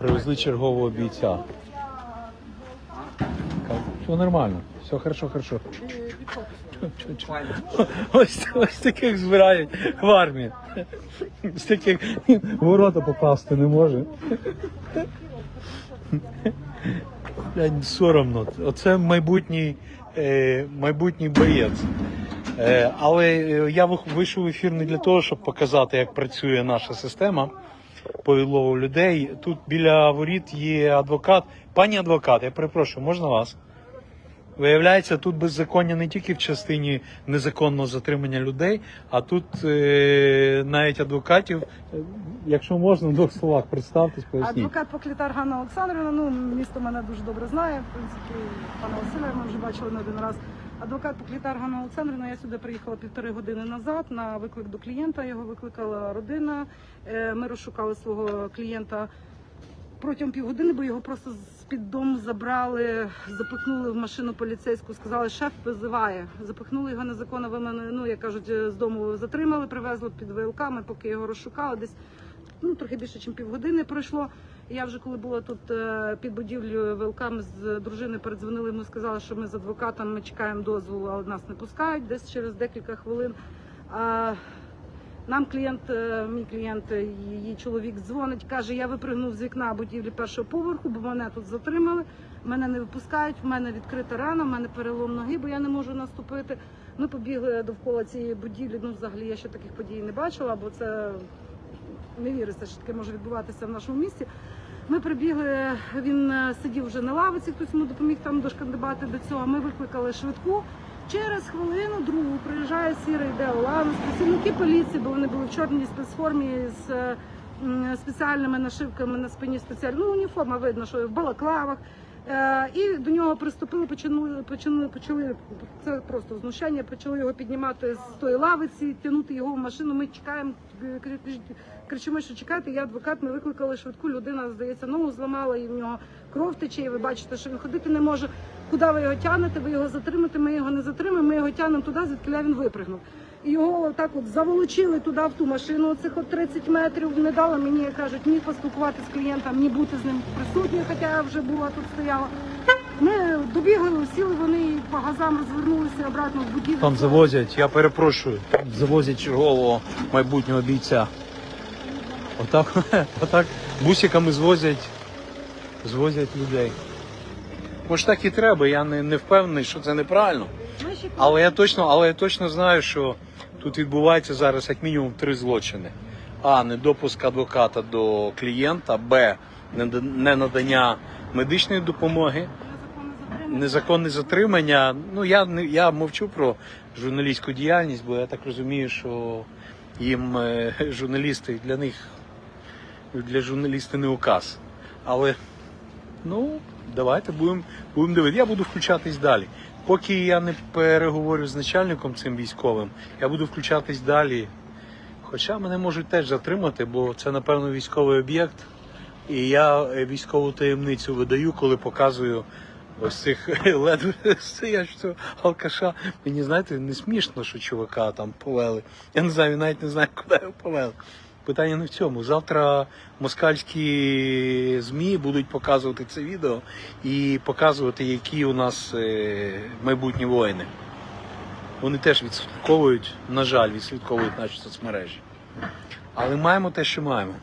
Привезли чергового бійця. Все нормально, все хорошо, хорошо. Ось, ось таких збирають в армії. З таких ворота попасти не може. Соромно. Оце майбутній, е, майбутній боєць. Е, але я вийшов в ефір не для того, щоб показати, як працює наша система по людей. Тут біля воріт є адвокат. Пані адвокат, я перепрошую, можна вас? Виявляється, тут беззаконня не тільки в частині незаконного затримання людей, а тут е, навіть адвокатів, якщо можна, в двох словах представтесь, поясніть. Адвокат Поклітар Ганна Олександрівна, ну місто мене дуже добре знає. В принципі, пана Василя ми вже бачили не один раз. Адвокат Поклітар Ганна Олександрівна, я сюди приїхала півтори години назад на виклик до клієнта. Його викликала родина. Е, Ми розшукали свого клієнта протягом півгодини, бо його просто з-під дому забрали, запихнули в машину поліцейську, сказали, шеф визиває. Запихнули його незаконно вимане, ну як кажуть, з дому затримали, привезли під ВЛК, ми поки його розшукали, десь ну, трохи більше, ніж півгодини пройшло. Я вже коли була тут е, під будівлею ВЛК, з дружиною передзвонили, йому сказали, що ми з адвокатом ми чекаємо дозволу, але нас не пускають десь через декілька хвилин. Нам клієнт, е, мій клієнт, е, її чоловік дзвонить, каже, я випригнув з вікна будівлі першого поверху, бо мене тут затримали, мене не випускають, в мене відкрита рана, в мене перелом ноги, бо я не можу наступити. Ми побігли довкола цієї будівлі. Ну, взагалі я ще таких подій не бачила, бо це не віриться, що таке може відбуватися в нашому місті. Ми прибігли, він е, сидів вже на лавиці, хтось йому допоміг там дошкандибати до цього. Ми викликали швидку. Через хвилину другу приїжджає сірий Деолан, працівники поліції, бо вони були в чорній спецформі з спеціальними нашивками на спині спеціальна ну, уніформа видно, що в балаклавах. Е, І до нього приступили, почали, почали, почали це просто знущання, почали його піднімати з тої лавиці, тягнути його в машину. Ми чекаємо, кричимо, що чекайте, я адвокат, ми викликали швидку, людина, здається, ногу зламала, і в нього кров тече, і ви бачите, що він ходити не може. Куди ви його тягнете, ви його затримаєте, ми його не затримаємо, ми його тягнемо туди, звідки він випригнув. Його так от заволочили туди, в ту машину, оцих от 30 метрів, не дали мені, кажуть, ні поспілкуватися з клієнтом, ні бути з ним присутньою, хоча я вже була тут стояла. Ми добігли, сіли вони і по газам розвернулися обратно в будівлю. Там завозять, я перепрошую, там завозять чергового майбутнього бійця. Отак, отак бусиками звозять, звозять людей. Може так і треба, я не, не впевнений, що це неправильно. Але я точно, але я точно знаю, що тут відбувається зараз як мінімум три злочини: а недопуск адвоката до клієнта, б неда- ненадання медичної допомоги, незаконне затримання. Ну я не я мовчу про журналістську діяльність, бо я так розумію, що їм е, журналісти для них для журналістів не указ. Але ну давайте будемо будемо дивитися. Я буду включатись далі. Поки я не переговорю з начальником цим військовим, я буду включатись далі. Хоча мене можуть теж затримати, бо це, напевно, військовий об'єкт. І я е, військову таємницю видаю, коли показую ось цих ледве стоячого алкаша. Мені знаєте, не смішно, що чувака там повели. Я не знаю, він навіть не знає, куди його повели. Питання не в цьому. Завтра москальські ЗМІ будуть показувати це відео і показувати, які у нас е, майбутні воїни. Вони теж відслідковують, на жаль, відслідковують наші соцмережі. Але маємо те, що маємо.